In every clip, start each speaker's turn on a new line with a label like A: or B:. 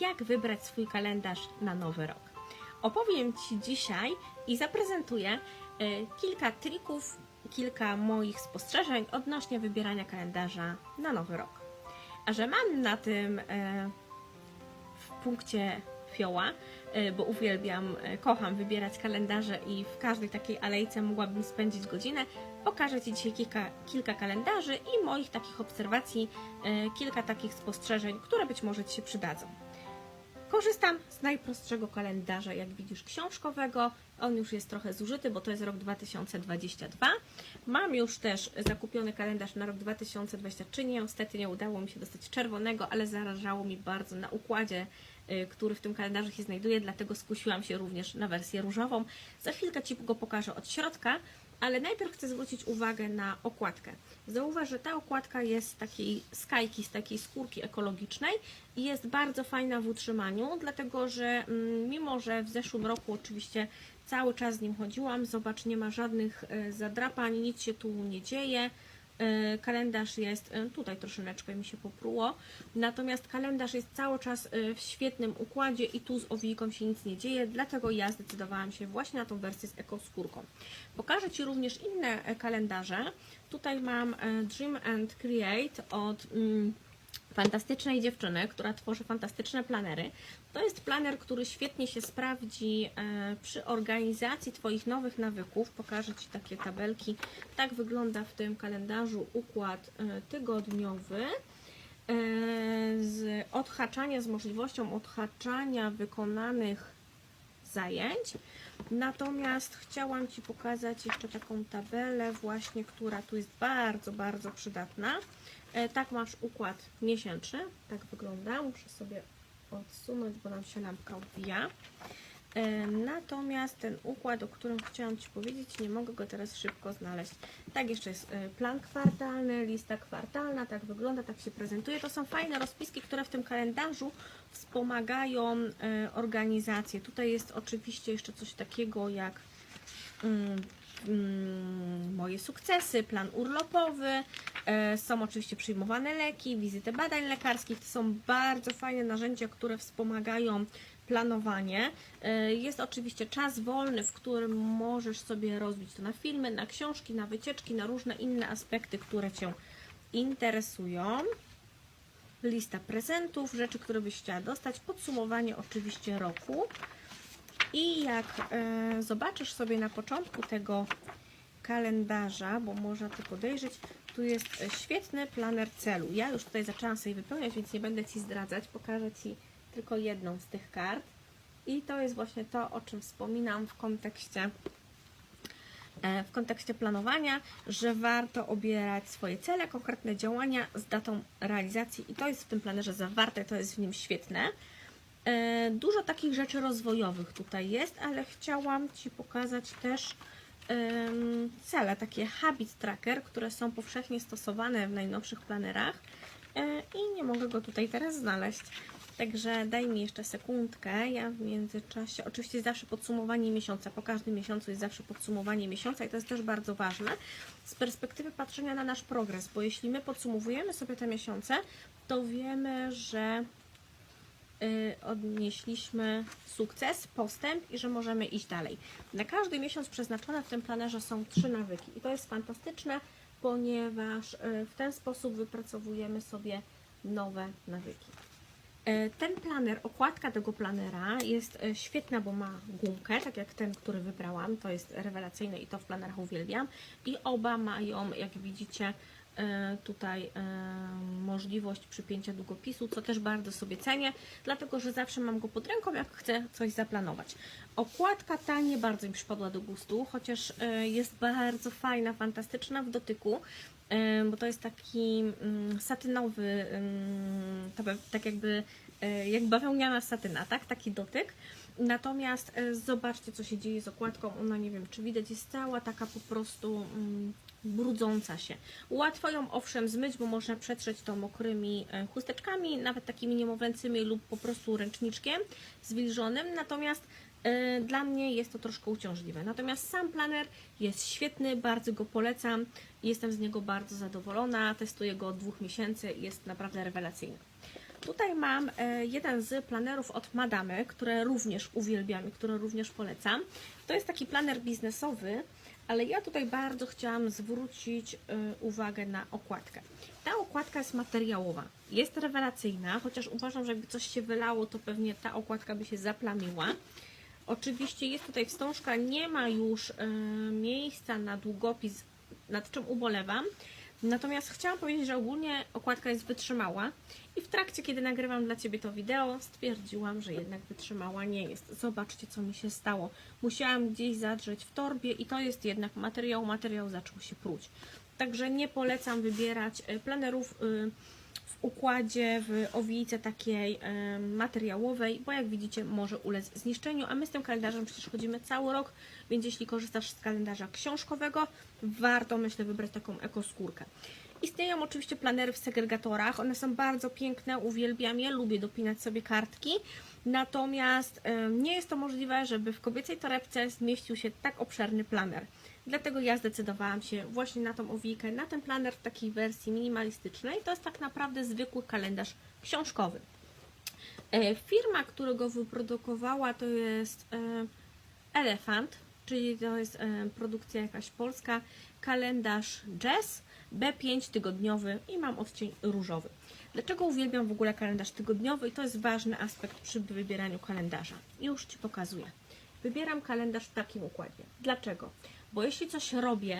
A: jak wybrać swój kalendarz na nowy rok. Opowiem Ci dzisiaj i zaprezentuję e, kilka trików, kilka moich spostrzeżeń odnośnie wybierania kalendarza na nowy rok. A że mam na tym e, w punkcie fioła, e, bo uwielbiam, kocham wybierać kalendarze i w każdej takiej alejce mogłabym spędzić godzinę. Pokażę Ci dzisiaj kilka, kilka kalendarzy i moich takich obserwacji, kilka takich spostrzeżeń, które być może Ci się przydadzą. Korzystam z najprostszego kalendarza, jak widzisz, książkowego. On już jest trochę zużyty, bo to jest rok 2022. Mam już też zakupiony kalendarz na rok 2023. Niestety nie udało mi się dostać czerwonego, ale zależało mi bardzo na układzie, y, który w tym kalendarzu się znajduje, dlatego skusiłam się również na wersję różową. Za chwilkę Ci go pokażę od środka, ale najpierw chcę zwrócić uwagę na okładkę. Zauważ, że ta okładka jest z takiej skajki, z takiej skórki ekologicznej i jest bardzo fajna w utrzymaniu, dlatego że mm, mimo, że w zeszłym roku oczywiście cały czas z nim chodziłam, zobacz, nie ma żadnych e, zadrapań, nic się tu nie dzieje. E, Kalendarz jest, e, tutaj troszeczkę mi się popruło, natomiast kalendarz jest cały czas e, w świetnym układzie i tu z owijką się nic nie dzieje, dlatego ja zdecydowałam się właśnie na tą wersję z ekoskórką. Pokażę Ci również inne kalendarze. Tutaj mam Dream and Create od mm, fantastycznej dziewczyny, która tworzy fantastyczne planery. To jest planer, który świetnie się sprawdzi e, przy organizacji Twoich nowych nawyków. Pokażę Ci takie tabelki. Tak wygląda w tym kalendarzu układ e, tygodniowy e, z odhaczania, z możliwością odhaczania wykonanych zajęć. Natomiast chciałam Ci pokazać jeszcze taką tabelę właśnie, która tu jest bardzo, bardzo przydatna. E, Tak masz układ miesięczny, tak wygląda. Muszę sobie odsunąć, bo nam się lampka odbija. E, Natomiast ten układ, o którym chciałam Ci powiedzieć, nie mogę go teraz szybko znaleźć. Tak, jeszcze jest e, plan kwartalny, lista kwartalna, tak wygląda, tak się prezentuje. To są fajne rozpiski, które w tym kalendarzu wspomagają organizację. Tutaj jest oczywiście jeszcze coś takiego jak mm, mm, moje sukcesy, plan urlopowy, są oczywiście przyjmowane leki, wizyty badań lekarskich. To są bardzo fajne narzędzia, które wspomagają planowanie. E, Jest oczywiście czas wolny, w którym możesz sobie rozbić to na filmy, na książki, na wycieczki, na różne inne aspekty, które Cię interesują. Lista prezentów, rzeczy, które byś chciała dostać, podsumowanie oczywiście roku. I jak e, zobaczysz sobie na początku tego kalendarza, bo można to podejrzeć, tu jest e, świetny planer celu. Ja już tutaj zaczęłam sobie wypełniać, więc nie będę Ci zdradzać. Pokażę Ci tylko jedną z tych kart. I to jest właśnie to, o czym wspominam w kontekście e, w kontekście planowania, że warto obierać swoje cele, konkretne działania z datą realizacji i to jest w tym planerze zawarte, to jest w nim świetne. E, Dużo takich rzeczy rozwojowych tutaj jest, ale chciałam Ci pokazać też cele, takie habit tracker, które są powszechnie stosowane w najnowszych planerach e, i nie mogę go tutaj teraz znaleźć. Także daj mi jeszcze sekundkę. Ja w międzyczasie, oczywiście zawsze podsumowanie miesiąca. Po każdym miesiącu jest zawsze podsumowanie miesiąca i to jest też bardzo ważne z perspektywy patrzenia na nasz progres, bo jeśli my podsumowujemy sobie te miesiące, to wiemy, że odnieśliśmy sukces, postęp i że możemy iść dalej. Na każdy miesiąc przeznaczone w tym planerze są trzy nawyki i to jest fantastyczne, ponieważ y, w ten sposób wypracowujemy sobie nowe nawyki. E, Ten planer, okładka tego planera jest świetna, bo ma gumkę, tak jak ten, który wybrałam. To jest rewelacyjne i to w planerach uwielbiam. I oba mają, jak widzicie, tutaj e, możliwość przypięcia długopisu, co też bardzo sobie cenię, dlatego że zawsze mam go pod ręką, jak chcę coś zaplanować. Okładka ta nie bardzo mi przypadła do gustu, chociaż e, jest bardzo fajna, fantastyczna w dotyku, e, bo to jest taki mm, satynowy, mm, tak jakby e, jak bawełniana satyna, tak? Taki dotyk. Natomiast e, zobaczcie, co się dzieje z okładką. Ona nie wiem, czy widać, jest cała taka po prostu mm, brudząca się. Łatwo ją owszem zmyć, bo można przetrzeć to mokrymi e, chusteczkami, nawet takimi niemowlęcymi lub po prostu ręczniczkiem zwilżonym. Natomiast e, dla mnie jest to troszkę uciążliwe. Natomiast sam planer jest świetny, bardzo go polecam. Jestem z niego bardzo zadowolona. Testuję go od dwóch miesięcy jest naprawdę rewelacyjny. Tutaj mam e, jeden z planerów od Madamy, które również uwielbiam i które również polecam. To jest taki planer biznesowy, ale ja tutaj bardzo chciałam zwrócić e, uwagę na okładkę. Ta okładka jest materiałowa, jest rewelacyjna, chociaż uważam, że jakby coś się wylało, to pewnie ta okładka by się zaplamiła. Oczywiście jest tutaj wstążka, nie ma już e, miejsca na długopis, nad czym ubolewam. Natomiast chciałam powiedzieć, że ogólnie okładka jest wytrzymała i w trakcie, kiedy nagrywam dla Ciebie to wideo, stwierdziłam, że jednak wytrzymała nie jest. Zobaczcie, co mi się stało. Musiałam gdzieś zadrzeć w torbie i to jest jednak materiał, materiał zaczął się pruć. Także nie polecam wybierać e, planerów y, w układzie, w owijce takiej materiałowej, bo jak widzicie może ulec zniszczeniu, a my z tym kalendarzem przecież chodzimy cały rok, więc jeśli korzystasz z kalendarza książkowego, warto myślę wybrać taką ekoskórkę. Istnieją oczywiście planery w segregatorach, one są bardzo piękne, uwielbiam je, lubię dopinać sobie kartki, natomiast nie jest to możliwe, żeby w kobiecej torebce zmieścił się tak obszerny planer. Dlatego ja zdecydowałam się właśnie na tą owijkę, na ten planer w takiej wersji minimalistycznej. To jest tak naprawdę zwykły kalendarz książkowy. E, Firma, która go wyprodukowała, to jest e, Elefant, czyli to jest e, produkcja jakaś polska. Kalendarz Jazz B5 tygodniowy i mam odcień różowy. Dlaczego uwielbiam w ogóle kalendarz tygodniowy? I to jest ważny aspekt przy wybieraniu kalendarza. Już Ci pokazuję. Wybieram kalendarz w takim układzie. Dlaczego? Bo jeśli coś robię,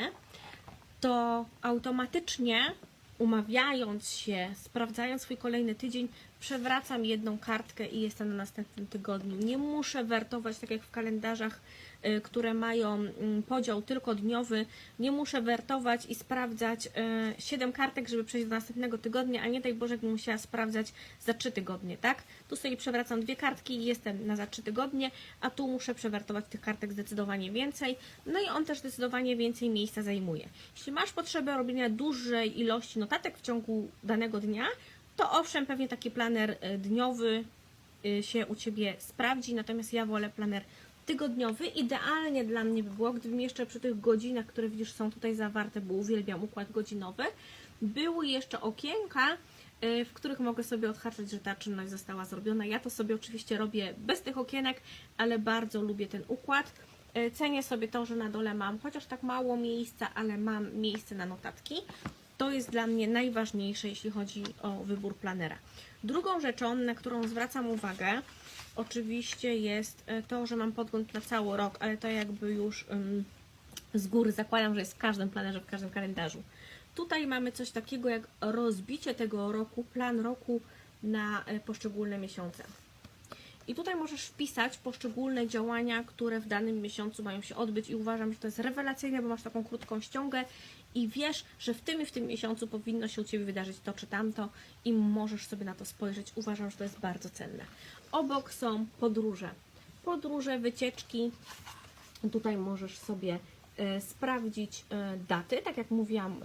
A: to automatycznie umawiając się, sprawdzając swój kolejny tydzień, przewracam jedną kartkę i jestem na następnym tygodniu. Nie muszę wertować, tak jak w kalendarzach, y, które mają mm, podział tylko dniowy, nie muszę wertować i sprawdzać 7 kartek, żeby przejść do następnego tygodnia, a nie daj Boże, bym musiała sprawdzać za 3 tygodnie, tak? Tu sobie przewracam dwie kartki i jestem na za 3 tygodnie, a tu muszę przewertować tych kartek zdecydowanie więcej, no i on też zdecydowanie więcej miejsca zajmuje. Jeśli masz potrzebę robienia dużej ilości notatek w ciągu danego dnia, to owszem, pewnie taki planer y, dniowy y, się u Ciebie sprawdzi, natomiast ja wolę planer tygodniowy. Idealnie dla mnie by było, gdybym jeszcze przy tych godzinach, które widzisz są tutaj zawarte, bo uwielbiam układ godzinowy, były jeszcze okienka, y, w których mogę sobie odhaczyć, że ta czynność została zrobiona. Ja to sobie oczywiście robię bez tych okienek, ale bardzo lubię ten układ. Cenię sobie to, że na dole mam chociaż tak mało miejsca, ale mam miejsce na notatki. To jest dla mnie najważniejsze, jeśli chodzi o wybór planera. Drugą rzeczą, na którą zwracam uwagę, oczywiście jest e, to, że mam podgląd na cały rok, ale to jakby już ym, z góry zakładam, że jest w każdym planerze, w każdym kalendarzu. Tutaj mamy coś takiego jak rozbicie tego roku, plan roku na e, poszczególne miesiące. I tutaj możesz wpisać poszczególne działania, które w danym miesiącu mają się odbyć i uważam, że to jest rewelacyjne, bo masz taką krótką ściągę i wiesz, że w tym i w tym miesiącu powinno się u Ciebie wydarzyć to czy tamto i możesz sobie na to spojrzeć. Uważam, że to jest bardzo cenne. Obok są podróże. Podróże, wycieczki. Tutaj możesz sobie e, sprawdzić e, daty, tak jak mówiłam,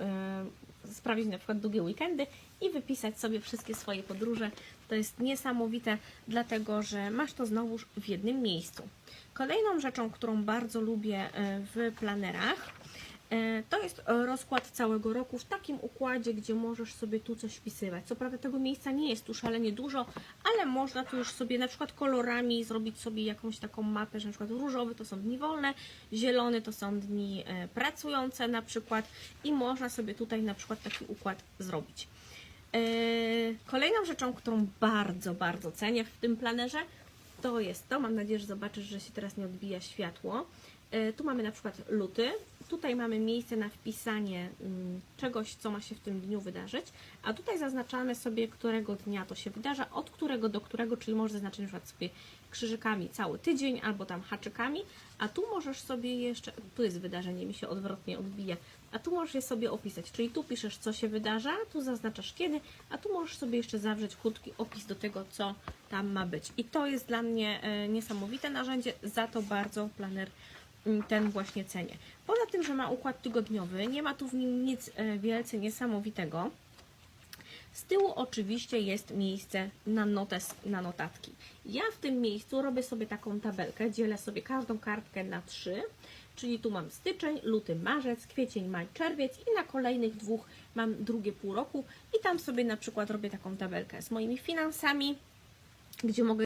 A: sprawdzić na przykład długie weekendy i wypisać sobie wszystkie swoje podróże. To jest niesamowite, dlatego że masz to znowuż w jednym miejscu. Kolejną rzeczą, którą bardzo lubię e, w planerach, To jest rozkład całego roku w takim układzie, gdzie możesz sobie tu coś wpisywać. Co prawda tego miejsca nie jest tu szalenie dużo, ale można tu już sobie na przykład kolorami zrobić sobie jakąś taką mapę, że na przykład różowy to są dni wolne, zielony to są dni e, pracujące na przykład i można sobie tutaj na przykład taki układ zrobić. E, Kolejną rzeczą, którą bardzo, bardzo cenię w tym planerze, to jest to, mam nadzieję, że zobaczysz, że się teraz nie odbija światło. E, Tu mamy na przykład luty, tutaj mamy miejsce na wpisanie mm, czegoś, co ma się w tym dniu wydarzyć, a tutaj zaznaczamy sobie, którego dnia to się wydarza, od którego do którego, czyli możesz zaznaczyć na przykład sobie krzyżykami cały tydzień albo tam haczykami, a tu możesz sobie jeszcze, tu jest wydarzenie, mi się odwrotnie odbija, a tu możesz je sobie opisać, czyli tu piszesz, co się wydarza, tu zaznaczasz kiedy, a tu możesz sobie jeszcze zawrzeć krótki opis do tego, co tam ma być. I to jest dla mnie e, niesamowite narzędzie, za to bardzo planer ten właśnie cenię. Poza tym, że ma układ tygodniowy, nie ma tu w nim nic e, wielce niesamowitego, Z tyłu oczywiście jest miejsce na notes, na notatki. Ja w tym miejscu robię sobie taką tabelkę, dzielę sobie każdą kartkę na trzy, czyli tu mam styczeń, luty, marzec, kwiecień, maj, czerwiec i na kolejnych dwóch mam drugie pół roku i tam sobie na przykład robię taką tabelkę z moimi finansami, gdzie mogę